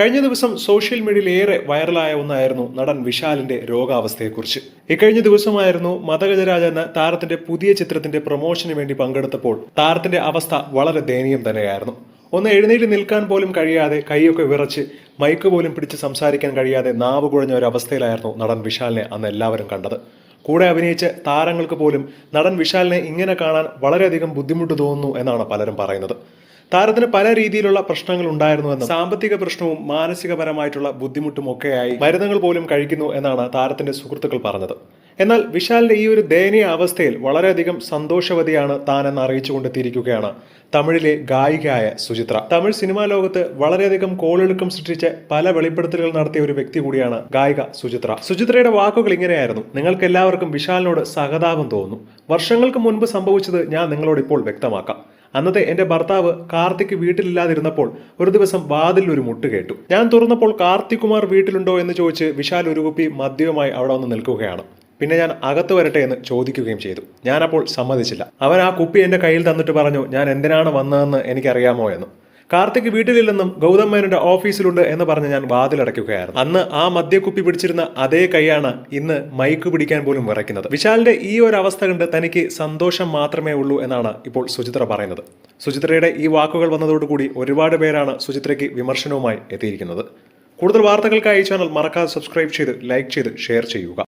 കഴിഞ്ഞ ദിവസം സോഷ്യൽ മീഡിയയിൽ ഏറെ വൈറലായ ഒന്നായിരുന്നു നടൻ വിശാലിന്റെ രോഗാവസ്ഥയെക്കുറിച്ച്. ഇക്കഴിഞ്ഞ ദിവസമായിരുന്നു മതഗജരാജ എന്ന താരത്തിന്റെ പുതിയ ചിത്രത്തിന്റെ പ്രൊമോഷന് വേണ്ടി പങ്കെടുത്തപ്പോൾ താരത്തിന്റെ അവസ്ഥ വളരെ ദയനീയം തന്നെയായിരുന്നു. ഒന്ന് എഴുന്നേറ്റ് നിൽക്കാൻ പോലും കഴിയാതെ കൈയൊക്കെ വിറച്ച് മൈക്ക് പോലും പിടിച്ച് സംസാരിക്കാൻ കഴിയാതെ നാവ് കുഴഞ്ഞ ഒരു അവസ്ഥയിലായിരുന്നു നടൻ വിശാലിനെ അന്ന് എല്ലാവരും കണ്ടത്. കൂടെ അഭിനയിച്ച താരങ്ങൾക്ക് പോലും നടൻ വിശാലിനെ ഇങ്ങനെ കാണാൻ വളരെയധികം ബുദ്ധിമുട്ട് തോന്നുന്നു എന്നാണ് പലരും പറയുന്നത്. താരത്തിന് പല രീതിയിലുള്ള പ്രശ്നങ്ങൾ ഉണ്ടായിരുന്നുവെന്നും സാമ്പത്തിക പ്രശ്നവും മാനസികപരമായിട്ടുള്ള ബുദ്ധിമുട്ടും ഒക്കെയായി മരുന്നുകൾ പോലും കഴിക്കുന്നു എന്നാണ് താരത്തിന്റെ സുഹൃത്തുക്കൾ പറഞ്ഞത്. എന്നാൽ വിശാലിന്റെ ഈ ഒരു ദയനീയ അവസ്ഥയിൽ വളരെയധികം സന്തോഷവതിയാണ് താനെന്ന് അറിയിച്ചുകൊണ്ടെത്തിയിരിക്കുകയാണ് തമിഴിലെ ഗായികയായ സുചിത്ര. തമിഴ് സിനിമാ ലോകത്ത് വളരെയധികം കോളെടുക്കം സൃഷ്ടിച്ച് പല വെളിപ്പെടുത്തലുകൾ നടത്തിയ ഒരു വ്യക്തി കൂടിയാണ് ഗായിക സുചിത്ര. സുചിത്രയുടെ വാക്കുകൾ ഇങ്ങനെയായിരുന്നു. നിങ്ങൾക്ക് എല്ലാവർക്കും വിശാലിനോട് സഹതാപം തോന്നുന്നു. വർഷങ്ങൾക്ക് മുൻപ് സംഭവിച്ചത് ഞാൻ നിങ്ങളോട് ഇപ്പോൾ വ്യക്തമാക്കാം. അന്നത്തെ എന്റെ ഭർത്താവ് കാർത്തിക് വീട്ടിലില്ലാതിരുന്നപ്പോൾ ഒരു ദിവസം വാതിൽ ഒരു മുട്ട് കേട്ടു. ഞാൻ തുറന്നപ്പോൾ കാർത്തിക് കുമാർ വീട്ടിലുണ്ടോ എന്ന് ചോദിച്ച് വിശാൽ ഒരു കുപ്പി മദ്യവുമായി അവിടെ വന്ന് നിൽക്കുകയാണ്. പിന്നെ ഞാൻ അകത്ത് വരട്ടെ എന്ന് ചോദിക്കുകയും ചെയ്തു. ഞാനപ്പോൾ സമ്മതിച്ചില്ല. അവൻ ആ കുപ്പി എന്റെ കയ്യിൽ തന്നിട്ട് പറഞ്ഞു ഞാൻ എന്തിനാണ് വന്നതെന്ന് എനിക്കറിയാമോ എന്ന്. കാർത്തിക് വീട്ടിലില്ലെന്നും ഗൗതം മേനോന്റെ ഓഫീസിലുണ്ട് എന്ന് പറഞ്ഞ് ഞാൻ വാതിലടയ്ക്കുകയായിരുന്നു. അന്ന് ആ മദ്യക്കുപ്പി പിടിച്ചിരുന്ന അതേ കൈയാണ് ഇന്ന് മൈക്ക് പിടിക്കാൻ പോലും വിറയ്ക്കുന്നത്. വിശാലിന്റെ ഈ ഒരു അവസ്ഥ കണ്ട് തനിക്ക് സന്തോഷം മാത്രമേ ഉള്ളൂ എന്നാണ് ഇപ്പോൾ സുചിത്ര പറയുന്നത്. സുചിത്രയുടെ ഈ വാക്കുകൾ വന്നതോടുകൂടി ഒരുപാട് പേരാണ് സുചിത്രയ്ക്ക് വിമർശനവുമായി എത്തിയിരിക്കുന്നത്. കൂടുതൽ വാർത്തകൾക്കായി ചാനൽ മറക്കാതെ സബ്സ്ക്രൈബ് ചെയ്ത് ലൈക്ക് ചെയ്ത് ഷെയർ ചെയ്യുക.